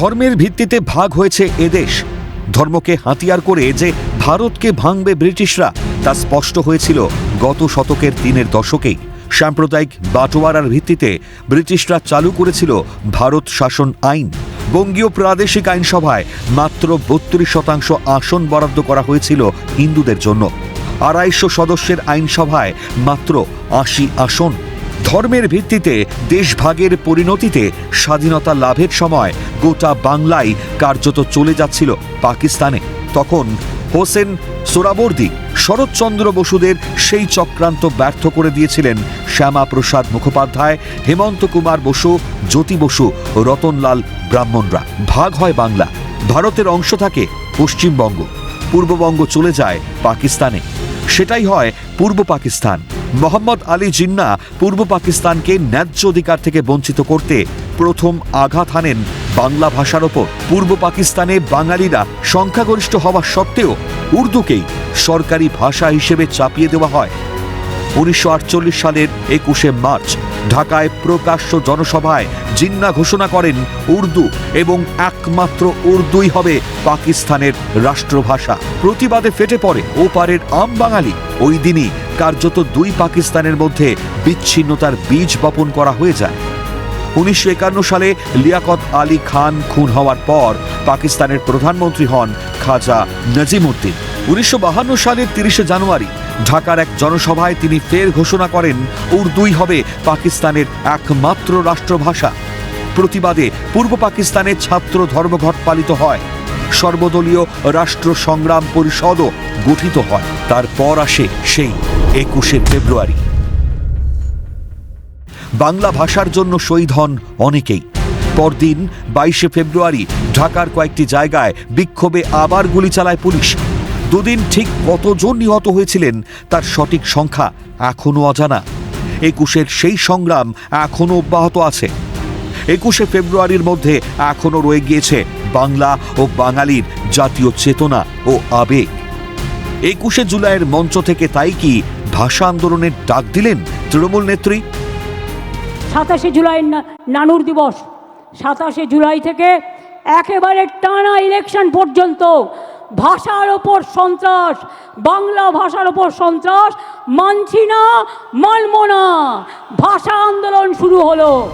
ধর্মের ভিত্তিতে ভাগ হয়েছে এদেশ ধর্মকে হাতিয়ার করে যে ভারতকে ভাঙবে ব্রিটিশরা, তা স্পষ্ট হয়েছিল গত শতকের তিনের দশকেই। সাম্প্রদায়িক বাটোয়ারার ভিত্তিতে ব্রিটিশরা চালু করেছিল ভারত শাসন আইন। বঙ্গীয় প্রাদেশিক আইনসভায় মাত্র বত্রিশ শতাংশ আসন বরাদ্দ করা হয়েছিল হিন্দুদের জন্য। আড়াইশো সদস্যের আইনসভায় মাত্র আশি আসন। ধর্মের ভিত্তিতে দেশভাগের পরিণতিতে স্বাধীনতা লাভের সময় গোটা বাংলায় কার্যত চলে যাচ্ছিল পাকিস্তানে। তখন হোসেন সোরাবর্দি, শরৎচন্দ্র বসুদের সেই চক্রান্ত ব্যর্থ করে দিয়েছিলেন শ্যামাপ্রসাদ মুখোপাধ্যায়, হেমন্ত কুমার বসু, জ্যোতি বসু, রতনলাল ব্রাহ্মণরা। ভাগ হয় বাংলা। ভারতের অংশ থাকে পশ্চিমবঙ্গ। পূর্ববঙ্গ চলে যায় পাকিস্তানে। সেটাই হয় পূর্ব পাকিস্তান। মোহাম্মদ আলী জিন্না পূর্ব পাকিস্তানকে ন্যায্য অধিকার থেকে বঞ্চিত করতে প্রথম আঘাত হানেন বাংলা ভাষার ওপর। পূর্ব পাকিস্তানে বাঙালিরা সংখ্যাগরিষ্ঠ হওয়া সত্ত্বেও উর্দুকেই সরকারি ভাষা হিসেবে চাপিয়ে দেওয়া হয়। উনিশশো আটচল্লিশ সালের একুশে মার্চ ঢাকায় প্রকাশ্য জনসভায় জিন্না ঘোষণা করেন উর্দু এবং একমাত্র উর্দুই হবে পাকিস্তানের রাষ্ট্রভাষা। প্রতিবাদে ফেটে পড়ে ওপারের আম বাঙালি ওই দিনই কার্যত দুই পাকিস্তানের মধ্যে বিচ্ছিন্নতার বীজ বপন করা হয়ে যায়। উনিশশো একান্ন সালে লিয়াকত আলী খান খুন হওয়ার পর পাকিস্তানের প্রধানমন্ত্রী হন খাজা নজিমুদ্দিন। উনিশশো সালের তিরিশে জানুয়ারি ঢাকার এক জনসভায় তিনি ফের ঘোষণা করেন, উর্দুই হবে পাকিস্তানের একমাত্র রাষ্ট্রভাষা। প্রতিবাদে পূর্ব পাকিস্তানের ছাত্র ধর্মঘট পালিত হয়। সর্বদলীয় রাষ্ট্র সংগ্রাম পরিষদও গঠিত হয়। তারপর আসে সেই একুশে ফেব্রুয়ারি। বাংলা ভাষার জন্য শহীদ হন অনেকেই। পরদিন বাইশে ফেব্রুয়ারি ঢাকার কয়েকটি জায়গায় বিক্ষোভে আবার গুলি চালায় পুলিশ। দুদিন ঠিক কতজন নিহত হয়েছিলেন তার সঠিক সংখ্যা এখনও অজানা। একুশের সেই সংগ্রাম এখনও অব্যাহত আছে। একুশে ফেব্রুয়ারির মধ্যে এখনও রয়ে গিয়েছে বাংলা ও বাঙালির জাতীয় চেতনা ও আবেগ। একুশে জুলাইয়ের মঞ্চ থেকে তাই কি ভাষা আন্দোলনের ডাক দিলেন তৃণমূল নেত্রী? সাতাশে জুলাই নানুর দিবস। সাতাশে জুলাই থেকে একেবারে টানা ইলেকশন পর্যন্ত ভাষার ওপর সন্ত্রাস, বাংলা ভাষার ওপর সন্ত্রাস, মানছি না, মানব না। ভাষা আন্দোলন শুরু হলো।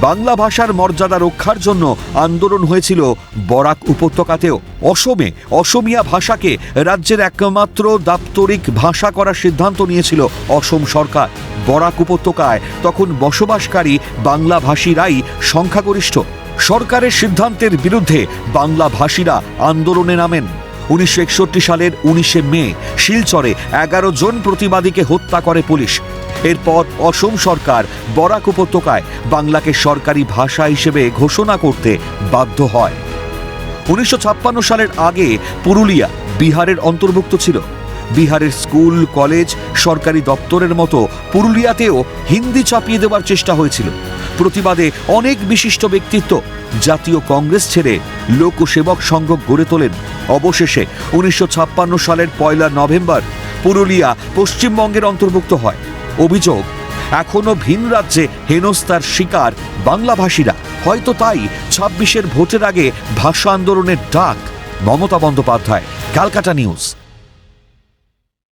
বাংলা ভাষার মর্যাদা রক্ষার জন্য আন্দোলন হয়েছিল বরাক উপত্যকাতেও। অসমে অসমিয়া ভাষাকে রাজ্যের একমাত্র দাপ্তরিক ভাষা করার সিদ্ধান্ত নিয়েছিল অসম সরকার। বরাক উপত্যকায় তখন বসবাসকারী বাংলাভাষীরাই সংখ্যাগরিষ্ঠ। সরকারের সিদ্ধান্তের বিরুদ্ধে বাংলা ভাষীরা আন্দোলনে নামেন। উনিশশো একষট্টি সালের উনিশে মে, শিলচরে এগারো জন প্রতিবাদীকে হত্যা করে পুলিশ। এরপর অসম সরকার বরাক উপত্যকায় বাংলাকে সরকারি ভাষা হিসেবে ঘোষণা করতে বাধ্য হয়। উনিশশো ছাপ্পান্ন সালের আগে পুরুলিয়া বিহারের অন্তর্ভুক্ত ছিল। বিহারের স্কুল, কলেজ, সরকারি দপ্তরের মতো পুরুলিয়াতেও হিন্দি চাপিয়ে দেওয়ার চেষ্টা হয়েছিল। প্রতিবাদে অনেক বিশিষ্ট ব্যক্তিত্ব জাতীয় কংগ্রেস ছেড়ে লোকসেবক সংঘ গড়ে তোলেন। অবশেষে উনিশশো ছাপ্পান্ন সালের পয়লা নভেম্বর পুরুলিয়া পশ্চিমবঙ্গের অন্তর্ভুক্ত হয়। অভিযোগ, এখনও ভিন রাজ্যে হেনস্তার শিকার বাংলাভাষীরা। হয়তো তাই ছাব্বিশের ভোটের আগে ভাষা আন্দোলনের ডাক মমতা বন্দ্যোপাধ্যায়, ক্যালকাটা নিউজ।